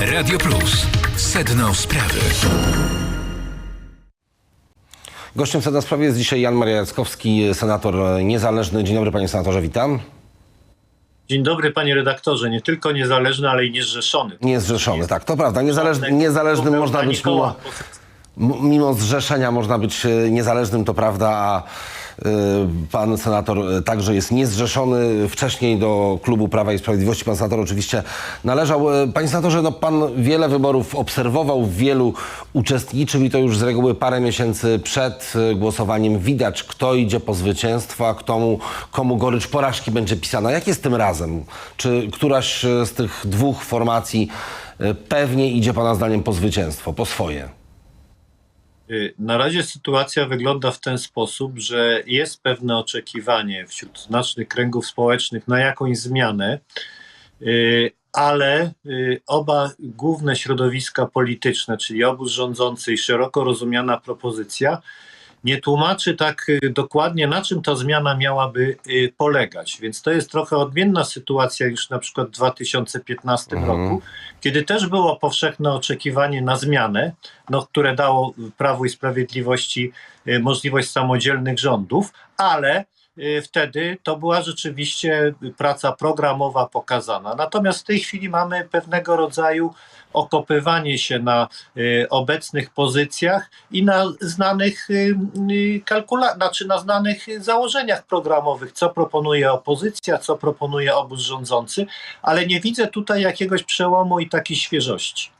Radio Plus. Sedno sprawy. Gościem Sedna Sprawy jest dzisiaj Jan Maria Jackowski, senator niezależny. Dzień dobry panie senatorze, witam. Dzień dobry panie redaktorze, nie tylko niezależny, ale i niezrzeszony. Niezrzeszony, tak, to prawda. Niezależny, niezależnym można być mimo, mimo zrzeszenia można być e, niezależnym, to prawda, a pan senator e, także jest niezrzeszony. Wcześniej do klubu Prawa i Sprawiedliwości pan senator oczywiście należał. E, Panie senatorze, no pan wiele wyborów obserwował, w wielu uczestniczył i to już z reguły parę miesięcy przed głosowaniem widać, kto idzie po zwycięstwo, a komu, komu gorycz porażki będzie pisana. Jak jest tym razem? Czy któraś z tych dwóch formacji pewnie idzie pana zdaniem po zwycięstwo, po swoje? Y, Na razie sytuacja wygląda w ten sposób, że jest pewne oczekiwanie wśród znacznych kręgów społecznych na jakąś zmianę, y, ale y, oba główne środowiska polityczne, czyli obóz rządzący i szeroko rozumiana propozycja, nie tłumaczy tak y, dokładnie, na czym ta zmiana miałaby y, polegać. Więc to jest trochę odmienna sytuacja niż na przykład w 2015 roku, kiedy też było powszechne oczekiwanie na zmianę, no, które dało Prawu i Sprawiedliwości y, możliwość samodzielnych rządów, ale wtedy to była rzeczywiście praca programowa pokazana. Natomiast w tej chwili mamy pewnego rodzaju okopywanie się na y, obecnych pozycjach i na znanych y, y, kalkula- znaczy na znanych założeniach programowych, co proponuje opozycja, co proponuje obóz rządzący, ale nie widzę tutaj jakiegoś przełomu i takiej świeżości.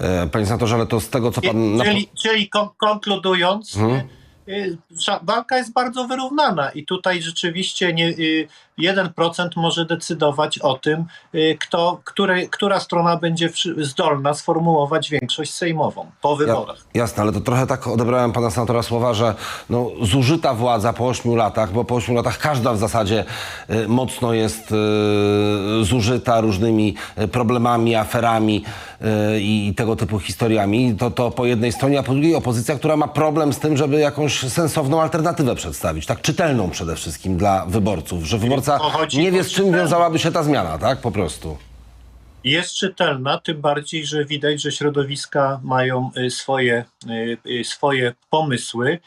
E, Panie senatorze, ale to z tego, co pan... Czyli, czyli kon- konkludując, Mhm. Y, walka jest bardzo wyrównana i tutaj rzeczywiście nie, y, 1% może decydować o tym, y, kto, które, która strona będzie zdolna sformułować większość sejmową po Ja, wyborach. jasne, ale to trochę tak odebrałem pana senatora słowa, że no, zużyta władza po ośmiu latach, bo po ośmiu latach każda w zasadzie y, mocno jest y, zużyta różnymi y, problemami, aferami y, i tego typu historiami, to, to po jednej stronie, a po drugiej opozycja, która ma problem z tym, żeby jakąś sensowną alternatywę przedstawić, tak czytelną przede wszystkim dla wyborców, że wyborca nie wie z czym wiązałaby się ta zmiana, tak? Po prostu. jest czytelna, tym bardziej, że widać, że środowiska mają y, swoje, y, y, swoje pomysły,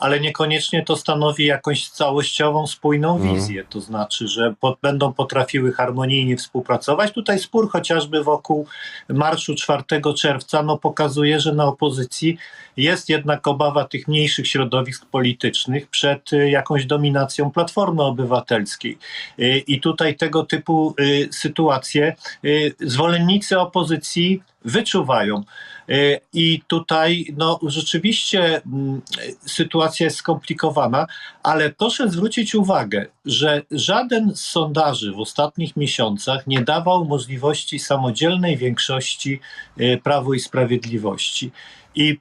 ale niekoniecznie to stanowi jakąś całościową, spójną wizję. To znaczy, że po, będą potrafiły harmonijnie współpracować. Tutaj spór chociażby wokół marszu 4 czerwca no, pokazuje, że na opozycji jest jednak obawa tych mniejszych środowisk politycznych przed y, jakąś dominacją Platformy Obywatelskiej. Y, I tutaj tego typu y, sytuacje y, zwolennicy opozycji wyczuwają. Y, I tutaj no, rzeczywiście mm, sytuacja jest skomplikowana, ale proszę zwrócić uwagę, że żaden z sondaży w ostatnich miesiącach nie dawał możliwości samodzielnej większości y, Prawu i Sprawiedliwości. I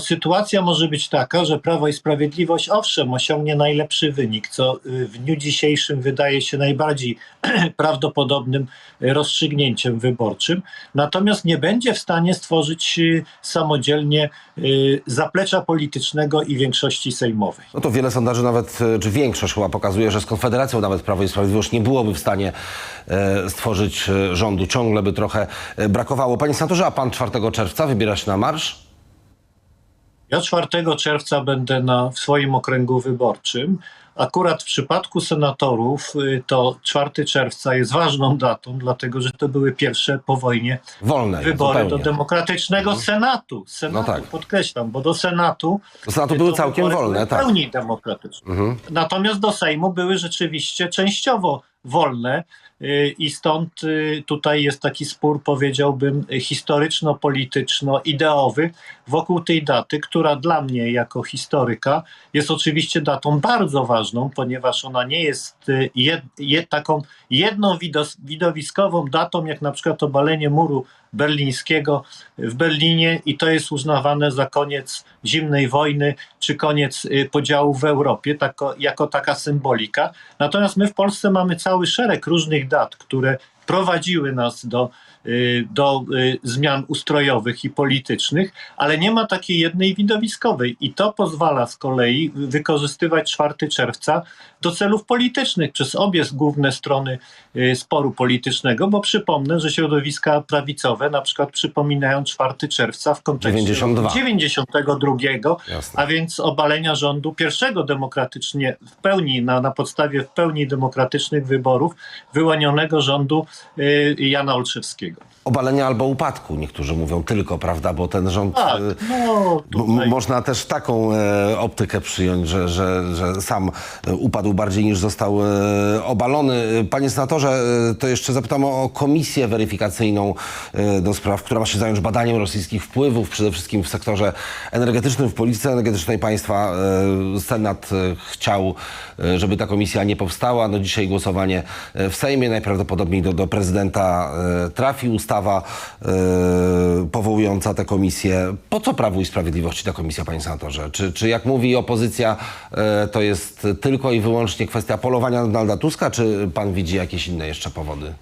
sytuacja może być taka, że Prawo i Sprawiedliwość owszem osiągnie najlepszy wynik, co y, w dniu dzisiejszym wydaje się najbardziej prawdopodobnym y, rozstrzygnięciem wyborczym, natomiast nie będzie w stanie stworzyć samodzielnie zaplecza politycznego i większości sejmowej. No to wiele sondaży nawet, e, czy większość chyba pokazuje, że Konfederacją nawet Prawo i Sprawiedliwość nie byłoby w stanie e, stworzyć e, rządu. Ciągle by trochę e, brakowało. Panie senatorze, a pan 4 czerwca wybiera się na marsz? Ja 4 czerwca będę na, w swoim okręgu wyborczym. Akurat w przypadku senatorów y, to 4 czerwca jest ważną datą, dlatego że to były pierwsze po wojnie Wolne. wybory do zupełnie. demokratycznego Senatu. Senatu No tak. Podkreślam, bo do Senatu Do Senatu były całkiem wolne, były tak. Pełni demokratyczne. Natomiast do Sejmu były rzeczywiście częściowo wolne i stąd y, tutaj jest taki spór, powiedziałbym, y, historyczno-polityczno-ideowy wokół tej daty, która dla mnie jako historyka jest oczywiście datą bardzo ważną, ponieważ ona nie jest y, jed, jed, taką jedną widowiskową datą, jak na przykład obalenie muru berlińskiego w Berlinie i to jest uznawane za koniec zimnej wojny czy koniec y, podziału w Europie tako, jako taka symbolika. Natomiast my w Polsce mamy cały szereg różnych dat, które prowadziły nas do do y, zmian ustrojowych i politycznych, ale nie ma takiej jednej widowiskowej i to pozwala z kolei wykorzystywać 4 czerwca do celów politycznych przez obie główne strony y, sporu politycznego, bo przypomnę, że środowiska prawicowe na przykład przypominają 4 czerwca w kontekście 92. 92, Jasne. a więc obalenia rządu pierwszego demokratycznie w pełni, na, na podstawie w pełni demokratycznych wyborów wyłonionego rządu y, Jana Olszewskiego. Obalenia albo upadku, niektórzy mówią tylko, prawda, bo ten rząd... Tak, y, no tutaj... Można też taką e, optykę przyjąć, że, że, że sam upadł bardziej niż został e, obalony. Panie senatorze, e, to jeszcze zapytam o komisję weryfikacyjną e, do spraw, która ma się zająć badaniem rosyjskich wpływów, przede wszystkim w sektorze energetycznym, w polityce energetycznej państwa. E, Senat e, chciał, żeby ta komisja nie powstała. No dzisiaj głosowanie w Sejmie, najprawdopodobniej do, do prezydenta e, trafi ustawa e, powołująca tę komisję. Po co Prawu i Sprawiedliwości ta komisja, panie senatorze? Czy, czy jak mówi opozycja, e, to jest tylko i wyłącznie kwestia polowania na Donalda Tuska, czy pan widzi jakieś inne jeszcze powody?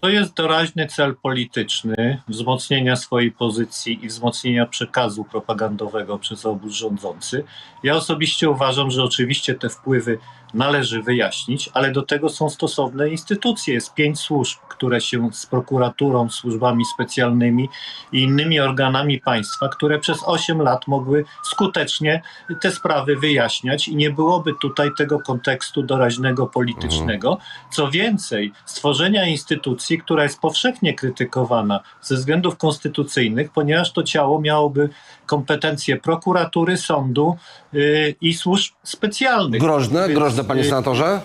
To jest doraźny cel polityczny wzmocnienia swojej pozycji i wzmocnienia przekazu propagandowego przez obóz rządzący. Ja osobiście uważam, że oczywiście te wpływy należy wyjaśnić, ale do tego są stosowne instytucje. Jest pięć służb, które się z prokuraturą, służbami specjalnymi i innymi organami państwa, które przez 8 lat mogły skutecznie te sprawy wyjaśniać i nie byłoby tutaj tego kontekstu doraźnego politycznego. Co więcej, stworzenia instytucji, która jest powszechnie krytykowana ze względów konstytucyjnych, ponieważ to ciało miałoby kompetencje prokuratury, sądu yy, i służb specjalnych. Groźne, Więc, groźne, panie yy, senatorze?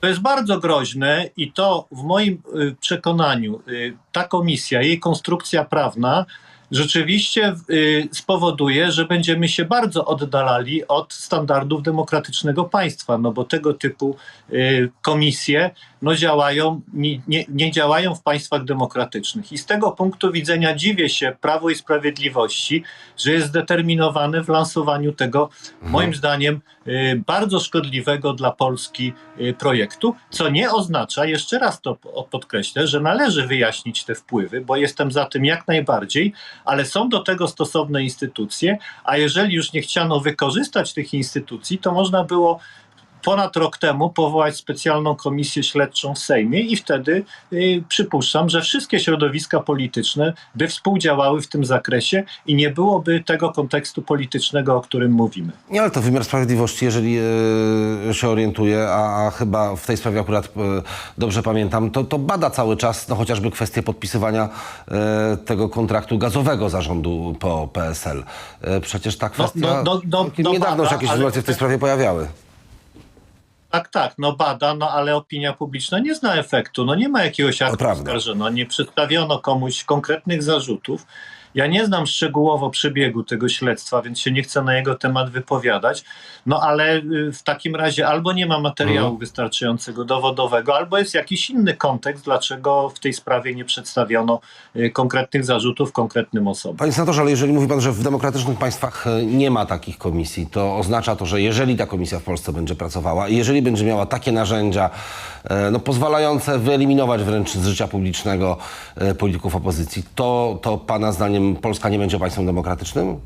to jest bardzo groźne i to w moim y, przekonaniu y, ta komisja, jej konstrukcja prawna rzeczywiście y, spowoduje, że będziemy się bardzo oddalali od standardów demokratycznego państwa, no bo tego typu y, komisje no działają, nie, nie, nie działają w państwach demokratycznych. I z tego punktu widzenia dziwię się Prawo i Sprawiedliwości, że jest zdeterminowane w lansowaniu tego, moim zdaniem, y, bardzo szkodliwego dla Polski y, projektu, co nie oznacza, jeszcze raz to po- podkreślę, że należy wyjaśnić te wpływy, bo jestem za tym jak najbardziej, ale są do tego stosowne instytucje, a jeżeli już nie chciano wykorzystać tych instytucji, to można było ponad rok temu powołać specjalną komisję śledczą w Sejmie i wtedy y, przypuszczam, że wszystkie środowiska polityczne by współdziałały w tym zakresie i nie byłoby tego kontekstu politycznego, o którym mówimy. Nie, ale to wymiar sprawiedliwości, jeżeli e, się orientuje, a, a chyba w tej sprawie akurat e, dobrze pamiętam, to, to bada cały czas no, chociażby kwestię podpisywania e, tego kontraktu gazowego zarządu po PSL. Przecież ta kwestia no, no, no, całkiem no niedawno bada, się jakieś sytuacje w tej sprawie pojawiały. Tak, tak, no bada, no ale opinia publiczna nie zna efektu. No nie ma jakiegoś aktu prawda. oskarżenia, nie przedstawiono komuś konkretnych zarzutów. Ja nie znam szczegółowo przebiegu tego śledztwa, więc się nie chcę na jego temat wypowiadać. No ale y, w takim razie albo nie ma materiału Mhm. wystarczającego dowodowego, albo jest jakiś inny kontekst, dlaczego w tej sprawie nie przedstawiono y, konkretnych zarzutów konkretnym osobom. Panie senatorze, ale jeżeli mówi pan, że w demokratycznych państwach e, nie ma takich komisji, to oznacza to, że jeżeli ta komisja w Polsce będzie pracowała i jeżeli będzie miała takie narzędzia no, pozwalające wyeliminować wręcz z życia publicznego polityków opozycji, to, to pana zdaniem Polska nie będzie państwem demokratycznym?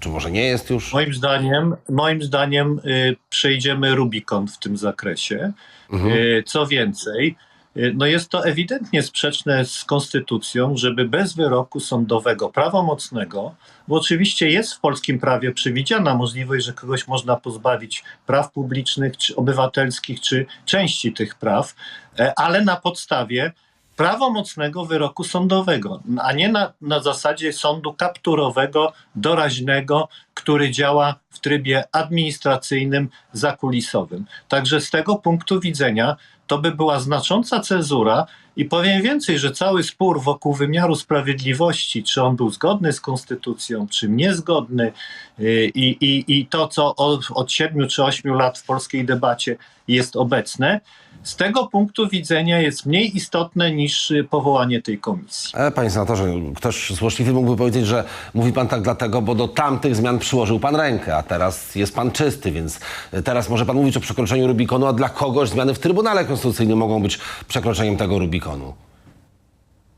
Czy może nie jest już? Moim zdaniem, moim zdaniem y, przejdziemy Rubikon w tym zakresie. Y, co więcej, y, no jest to ewidentnie sprzeczne z konstytucją, żeby bez wyroku sądowego, prawomocnego, bo oczywiście jest w polskim prawie przewidziana możliwość, że kogoś można pozbawić praw publicznych, czy obywatelskich, czy części tych praw, e, ale na podstawie prawomocnego wyroku sądowego, a nie na, na zasadzie sądu kapturowego, doraźnego, który działa w trybie administracyjnym, zakulisowym. Także z tego punktu widzenia to by była znacząca cezura i powiem więcej, że cały spór wokół wymiaru sprawiedliwości, czy on był zgodny z konstytucją, czy niezgodny yy, i, i, i to, co od, od 7 czy 8 lat w polskiej debacie jest obecne, z tego punktu widzenia jest mniej istotne niż y, powołanie tej komisji. E, panie senatorze, ktoś złośliwy mógłby powiedzieć, że mówi pan tak dlatego, bo do tamtych zmian przyłożył pan rękę, a teraz jest pan czysty, więc teraz może pan mówić o przekroczeniu Rubikonu, a dla kogoś zmiany w Trybunale Konstytucyjnym mogą być przekroczeniem tego Rubikonu.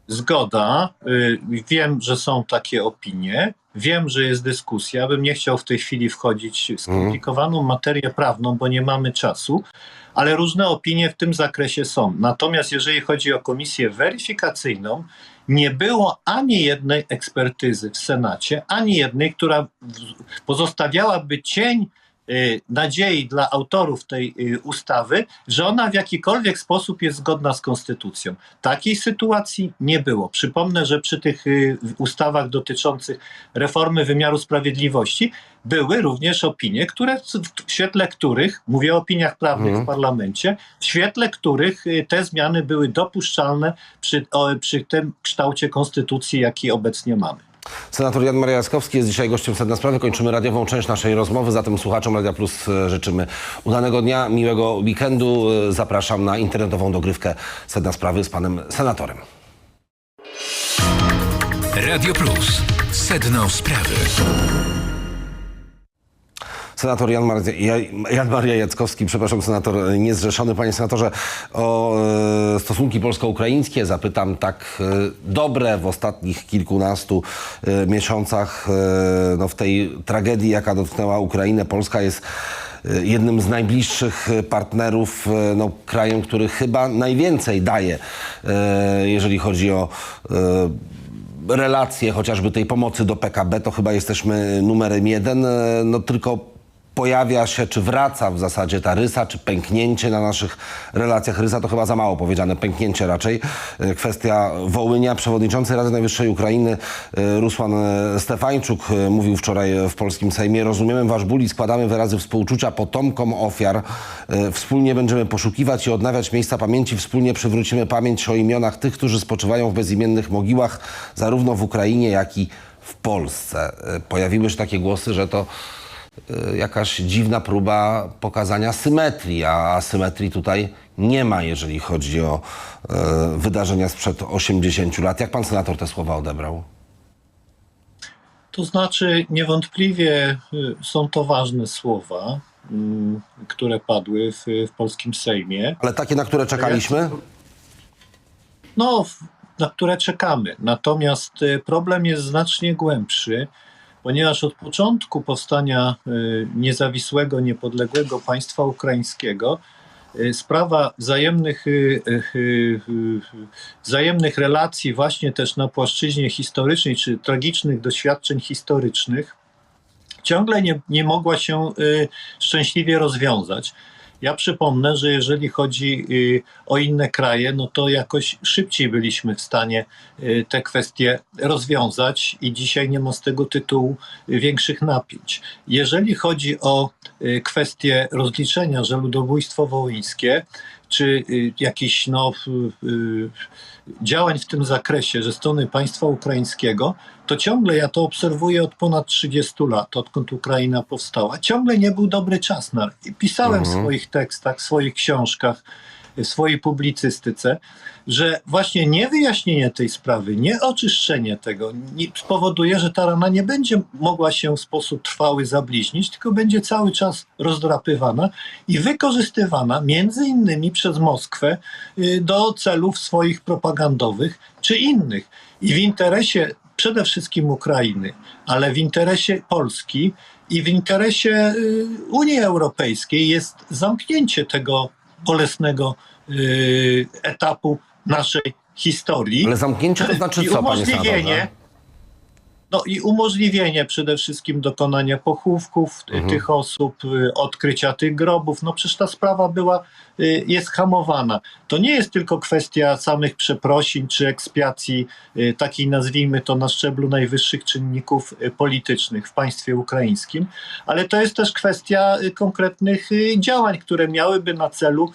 Zgoda. Y, Wiem, że są takie opinie. Wiem, że jest dyskusja. Bym nie chciał w tej chwili wchodzić w skomplikowaną materię prawną, bo nie mamy czasu, ale różne opinie w tym zakresie są. Natomiast jeżeli chodzi o komisję weryfikacyjną, nie było ani jednej ekspertyzy w Senacie, ani jednej, która pozostawiałaby cień nadziei dla autorów tej y, ustawy, że ona w jakikolwiek sposób jest zgodna z konstytucją. Takiej sytuacji nie było. Przypomnę, że przy tych y, ustawach dotyczących reformy wymiaru sprawiedliwości były również opinie, które w świetle których, mówię o opiniach prawnych w parlamencie, w świetle których y, te zmiany były dopuszczalne przy, o, przy tym kształcie konstytucji, jaki obecnie mamy. Senator Jan Maria Jackowski jest dzisiaj gościem Sedna Sprawy. Kończymy radiową część naszej rozmowy, zatem słuchaczom Radia Plus e, życzymy udanego dnia, miłego weekendu. E, Zapraszam na internetową dogrywkę Sedna Sprawy z panem senatorem. Radio Plus. Sedno sprawy. Senator Jan, Mar- Ja- Jan Maria Jackowski, przepraszam, senator e, niezrzeszony. Panie senatorze, o e, stosunki polsko-ukraińskie zapytam tak e, dobre w ostatnich kilkunastu miesiącach. No, w tej tragedii, jaka dotknęła Ukrainę, Polska jest jednym z najbliższych partnerów, no, krajem, który chyba najwięcej daje, jeżeli chodzi o relacje chociażby tej pomocy do PKB, to chyba jesteśmy numerem jeden, no tylko pojawia się, czy wraca w zasadzie ta rysa, czy pęknięcie na naszych relacjach. Rysa to chyba za mało powiedziane, pęknięcie raczej. E, Kwestia Wołynia. Przewodniczący Rady Najwyższej Ukrainy e, Rusłan e, Stefańczuk mówił wczoraj w polskim Sejmie. Rozumiemy wasz ból i składamy wyrazy współczucia potomkom ofiar. Wspólnie będziemy poszukiwać i odnawiać miejsca pamięci. Wspólnie przywrócimy pamięć o imionach tych, którzy spoczywają w bezimiennych mogiłach, zarówno w Ukrainie, jak i w Polsce. Pojawiły się takie głosy, że to jakaś dziwna próba pokazania symetrii, a symetrii tutaj nie ma, jeżeli chodzi o y, wydarzenia sprzed 80 lat. Jak pan senator te słowa odebrał? To znaczy, niewątpliwie y, są to ważne słowa, które padły w, w polskim Sejmie. Ale takie, na które czekaliśmy? No, na które czekamy. Natomiast y, problem jest znacznie głębszy, ponieważ od początku powstania y, niezawisłego, niepodległego państwa ukraińskiego y, sprawa wzajemnych, y, wzajemnych relacji, właśnie też na płaszczyźnie historycznej, czy tragicznych doświadczeń historycznych, ciągle nie, nie mogła się szczęśliwie rozwiązać. Ja przypomnę, że jeżeli chodzi y, o inne kraje, no to jakoś szybciej byliśmy w stanie y, te kwestie rozwiązać i dzisiaj nie ma z tego tytułu większych napięć. Jeżeli chodzi o y, kwestię rozliczenia, że ludobójstwo wołyńskie, czy jakichś no, działań w tym zakresie ze strony państwa ukraińskiego, to ciągle ja to obserwuję od ponad 30 lat, odkąd Ukraina powstała. Ciągle nie był dobry czas na. I pisałem w swoich tekstach, w swoich książkach, swojej publicystyce, że właśnie niewyjaśnienie tej sprawy, nieoczyszczenie tego spowoduje, że ta rana nie będzie mogła się w sposób trwały zabliźnić, tylko będzie cały czas rozdrapywana i wykorzystywana między innymi przez Moskwę y, do celów swoich propagandowych czy innych. I w interesie przede wszystkim Ukrainy, ale w interesie Polski i w interesie y, Unii Europejskiej jest zamknięcie tego bolesnego y, etapu naszej historii. Ale zamknięcie to znaczy I co, panie umożliwienie, senatorze? No i umożliwienie przede wszystkim dokonania pochówków Mhm. tych osób, y, odkrycia tych grobów. No przecież ta sprawa była, y, jest hamowana. To nie jest tylko kwestia samych przeprosin czy ekspiacji, y, takiej nazwijmy to na szczeblu najwyższych czynników politycznych w państwie ukraińskim, ale to jest też kwestia konkretnych działań, które miałyby na celu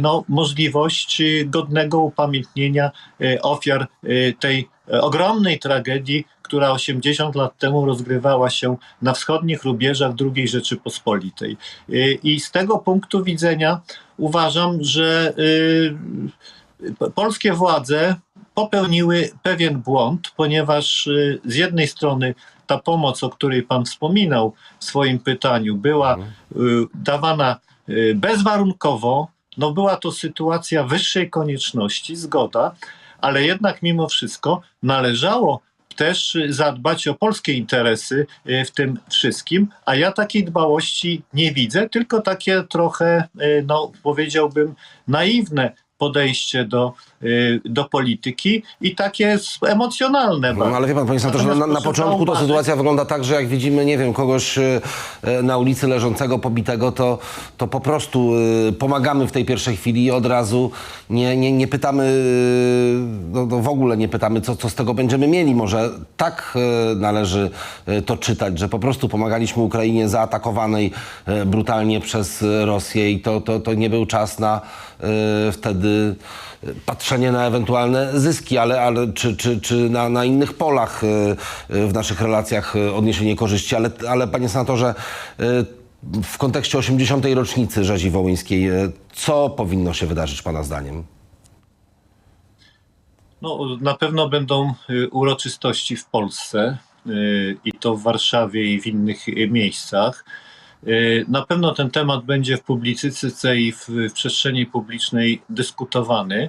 no, możliwość y, godnego upamiętnienia y, ofiar y, tej y, ogromnej tragedii, która 80 lat temu rozgrywała się na wschodnich rubieżach II Rzeczypospolitej. Y, I z tego punktu widzenia uważam, że y, polskie władze popełniły pewien błąd, ponieważ y, z jednej strony ta pomoc, o której Pan wspominał w swoim pytaniu, była y, dawana y, bezwarunkowo. No była to sytuacja wyższej konieczności, zgoda, ale jednak mimo wszystko należało też zadbać o polskie interesy y, w tym wszystkim, a ja takiej dbałości nie widzę, tylko takie trochę, y, no powiedziałbym, naiwne podejście do, y, do polityki i takie emocjonalne. No, ale wie pan, panie na, Natomiast na proszę początku to sytuacja wygląda tak, że jak widzimy, nie wiem, kogoś e, e, na ulicy leżącego, pobitego, to, to po prostu pomagamy w tej pierwszej chwili i od razu nie, nie, nie pytamy, no, no w ogóle nie pytamy, co, co z tego będziemy mieli. Może tak należy to czytać, że po prostu pomagaliśmy Ukrainie zaatakowanej brutalnie przez Rosję i to, to, to nie był czas na wtedy patrzenie na ewentualne zyski, ale, ale czy, czy, czy na, na innych polach e, e, w naszych relacjach odniesienie korzyści. Ale, ale panie senatorze, w kontekście 80. rocznicy rzezi wołyńskiej, co powinno się wydarzyć pana zdaniem? No, na pewno będą y, uroczystości w Polsce y, i to w Warszawie i w innych y, miejscach. Y, Na pewno ten temat będzie w publicystyce i w, w przestrzeni publicznej dyskutowany.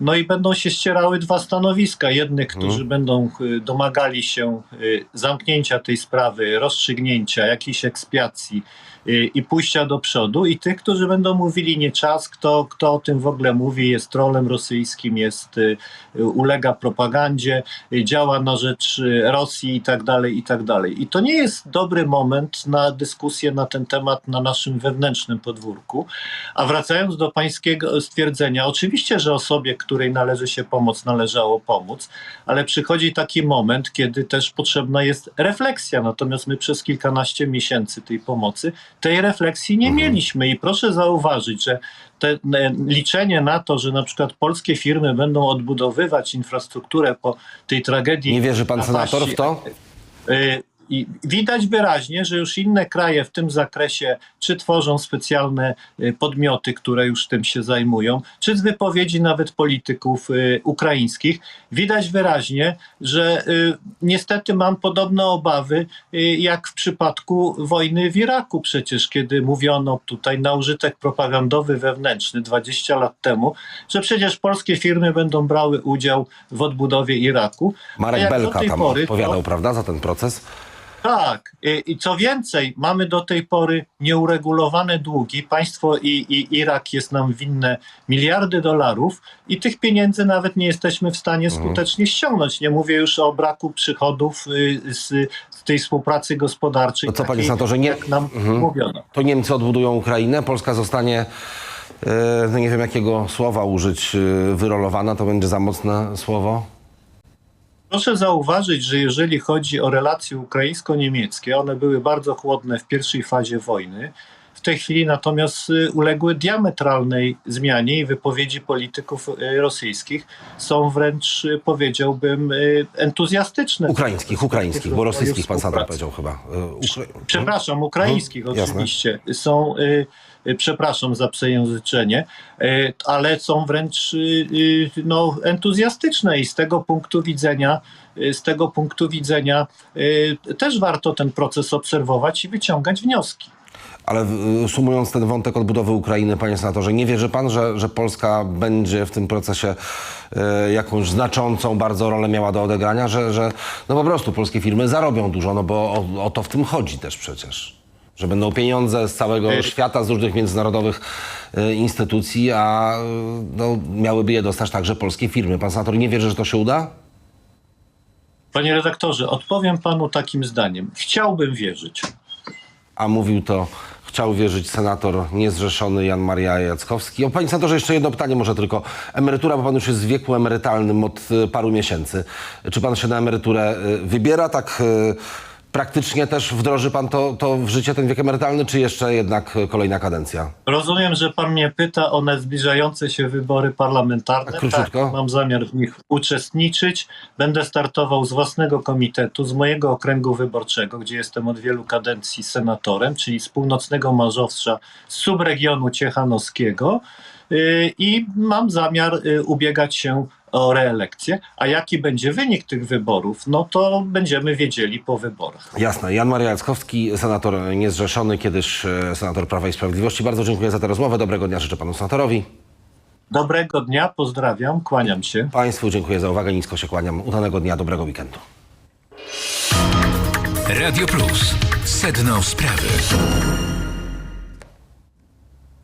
No i będą się ścierały dwa stanowiska. Jednych, którzy będą y, domagali się y, zamknięcia tej sprawy, rozstrzygnięcia, jakiejś ekspiacji i pójścia do przodu, i tych, którzy będą mówili nie czas, kto, kto o tym w ogóle mówi, jest trolem rosyjskim, jest, y, y, ulega propagandzie, y, działa na rzecz y, Rosji i tak dalej, i tak dalej. I to nie jest dobry moment na dyskusję na ten temat na naszym wewnętrznym podwórku. A wracając do pańskiego stwierdzenia, oczywiście, że osobie, której należy się pomoc, należało pomóc, ale przychodzi taki moment, kiedy też potrzebna jest refleksja. Natomiast my przez kilkanaście miesięcy tej pomocy, tej refleksji nie mieliśmy. I proszę zauważyć, że te, e, liczenie na to, że na przykład polskie firmy będą odbudowywać infrastrukturę po tej tragedii. Nie wierzy pan napaści senator w to? Y, I widać wyraźnie, że już inne kraje w tym zakresie, czy tworzą specjalne y, podmioty, które już tym się zajmują, czy z wypowiedzi nawet polityków y, ukraińskich, widać wyraźnie, że y, niestety mam podobne obawy, jak w przypadku wojny w Iraku przecież, kiedy mówiono tutaj na użytek propagandowy wewnętrzny 20 lat temu, że przecież polskie firmy będą brały udział w odbudowie Iraku. Marek Belka tam pory, to- odpowiadał, prawda, za ten proces? Tak, i, i co więcej, mamy do tej pory nieuregulowane długi. Państwo i, i Irak jest nam winne miliardy dolarów i tych pieniędzy nawet nie jesteśmy w stanie Mhm. skutecznie ściągnąć. Nie mówię już o braku przychodów y, z, z tej współpracy gospodarczej. To co, panie senatorze, nie- Jak nam mówiono. To Niemcy odbudują Ukrainę, Polska zostanie, e, no nie wiem jakiego słowa użyć, e, wyrolowana, to będzie za mocne słowo. Proszę zauważyć, że jeżeli chodzi o relacje ukraińsko-niemieckie, one były bardzo chłodne w pierwszej fazie wojny. W tej chwili natomiast y, uległy diametralnej zmianie i wypowiedzi polityków y, rosyjskich są wręcz, y, powiedziałbym, entuzjastyczne. Ukraińskich, ukraińskich, bo rosyjskich pan Współpracy. powiedział chyba. Ukra- Przepraszam, ukraińskich Mhm, jasne. oczywiście. Są, y, y, przepraszam za przejęzyczenie, ale są wręcz no, entuzjastyczne i z tego punktu widzenia, z tego punktu widzenia też warto ten proces obserwować i wyciągać wnioski. Ale y, sumując ten wątek odbudowy Ukrainy, panie senatorze, nie wierzy pan, że, że Polska będzie w tym procesie e, jakąś znaczącą bardzo rolę miała do odegrania, że, że no po prostu polskie firmy zarobią dużo, no bo o, o to w tym chodzi też przecież. Że będą pieniądze z całego Y- świata, z różnych międzynarodowych e, instytucji, a no, miałyby je dostać także polskie firmy. Pan senator nie wierzy, że to się uda? Panie redaktorze, odpowiem panu takim zdaniem. Chciałbym wierzyć. A mówił to, chciał wierzyć senator niezrzeszony Jan Maria Jackowski. O panie senatorze, jeszcze jedno pytanie może tylko. Emerytura, bo pan już jest w wieku emerytalnym od y, paru miesięcy. Czy pan się na emeryturę y, wybiera? Tak y, praktycznie też wdroży pan to, to w życie, ten wiek emerytalny, czy jeszcze jednak y, kolejna kadencja? Rozumiem, że pan mnie pyta o zbliżające się wybory parlamentarne. Króciutko? Tak, mam zamiar w nich uczestniczyć. Będę startował z własnego komitetu, z mojego okręgu wyborczego, gdzie jestem od wielu kadencji senatorem, czyli z północnego Mazowsza, z subregionu ciechanowskiego. Yy, I mam zamiar yy, ubiegać się o reelekcję. A jaki będzie wynik tych wyborów, no to będziemy wiedzieli po wyborach. Jasne. Jan Maria Jackowski, senator niezrzeszony, kiedyś y, senator Prawa i Sprawiedliwości. Bardzo dziękuję za tę rozmowę. Dobrego dnia życzę panu senatorowi. Dobrego dnia, pozdrawiam, kłaniam się. Państwu dziękuję za uwagę, nisko się kłaniam. Udanego dnia, dobrego weekendu. Radio Plus. Sedno sprawy.